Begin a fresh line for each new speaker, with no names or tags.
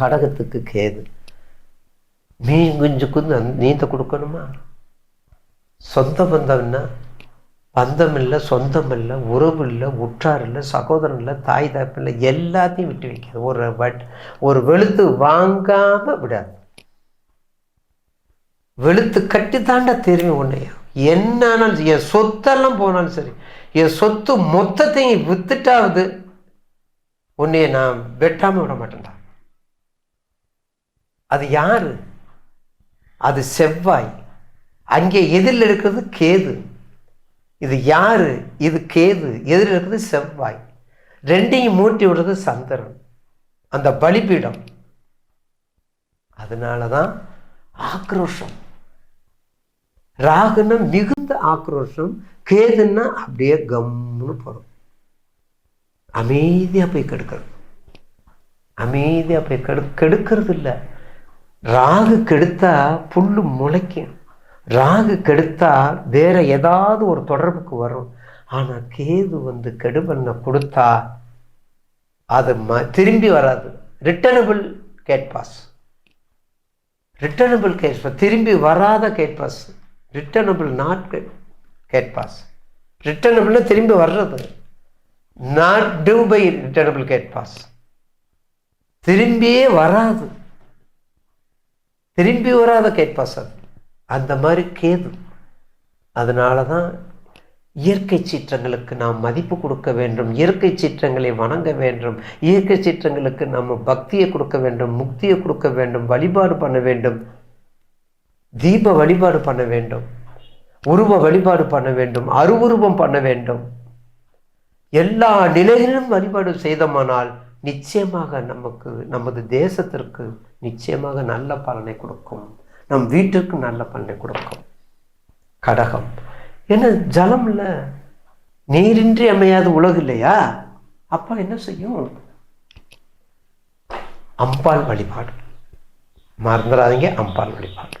கடகத்துக்கு கேது. மீன் குஞ்சுக்கு நீந்த கொடுக்கணுமா? சொந்த பந்தம்னா பந்தம் இல்லை சொந்தம் இல்லை உறவு இல்லை உற்றார் இல்லை சகோதரன் இல்லை தாய் தாப்பு இல்லை எல்லாத்தையும் விட்டு வைக்காது. ஒரு வட் ஒரு வெளுத்து வாங்காமல் விடாது. வெளுத்து கட்டி தாண்டா தெரியும் உன்னையா. என்னானாலும் என் சொத்தெல்லாம் போனாலும் சரி என் சொத்து மொத்தத்தையும் வித்துட்டாவது உன்னைய நான் வெட்டாமல் விட மாட்டேன்டா. அது யார்? அது செவ்வாய். அங்கே எதிரில் இருக்கிறது கேது. இது யார்? இது கேது. எதிரில் இருக்கிறது செவ்வாய். ரெண்டையும் மூட்டி விடுறது சந்திரன். அந்த பலிபீடம். அதனால தான் ஆக்ரோஷம். ராகுன்னா மிகுந்த ஆக்ரோஷம் கேதுன்னா அப்படியே கம்முன்னு போகிறோம் அமைதியாக போய் கெடுக்கிறது. அமைதியாக போய் கெடு கெடுக்கிறது இல்லை ராகு கெடுத்தா புல்லு முளைக்கும். ராகு கெடுத்தா வேற ஏதாவது ஒரு தொடர்புக்கு வரும். ஆனால் கேது வந்து கெடுபண்ண கொடுத்தா அது ம திரும்பி வராது. ரிட்டர்னபிள் கேட்பாஸ் ரிட்டர்னபிள் கேட்பாஸ் திரும்பி வராத gate pass returnable not gate gate pass ரிட்டர்னபிள்னா திரும்பி வர்றது. Not due by returnable gate pass திரும்பியே வராது. திரும்பி வராத கேட்பாஸ் அந்த மாதிரி கேது. அதனால தான் இயற்கை சீற்றங்களுக்கு நாம் மதிப்பு கொடுக்க வேண்டும் இயற்கை சீற்றங்களை வணங்க வேண்டும் இயற்கை சீற்றங்களுக்கு நம்ம பக்தியை கொடுக்க வேண்டும் முக்தியை கொடுக்க வேண்டும் வழிபாடு பண்ண வேண்டும் தீப வழிபாடு பண்ண வேண்டும் உருவ வழிபாடு பண்ண வேண்டும் அருவுருவம் பண்ண வேண்டும். எல்லா நிலைகளிலும் வழிபாடு செய்தமானால் நிச்சயமாக நமக்கு நமது தேசத்திற்கு நிச்சயமாக நல்ல பலனை கொடுக்கும். நம் வீட்டிற்கு நல்ல பலனை கொடுக்கும். கடகம். ஏன்னா ஜலம் நீரின்றி அமையாத உலகு இல்லையா அப்போ என்ன செய்யும்? அம்பாள் வழிபாடு. மறந்துடாதீங்க அம்பாள் வழிபாடு.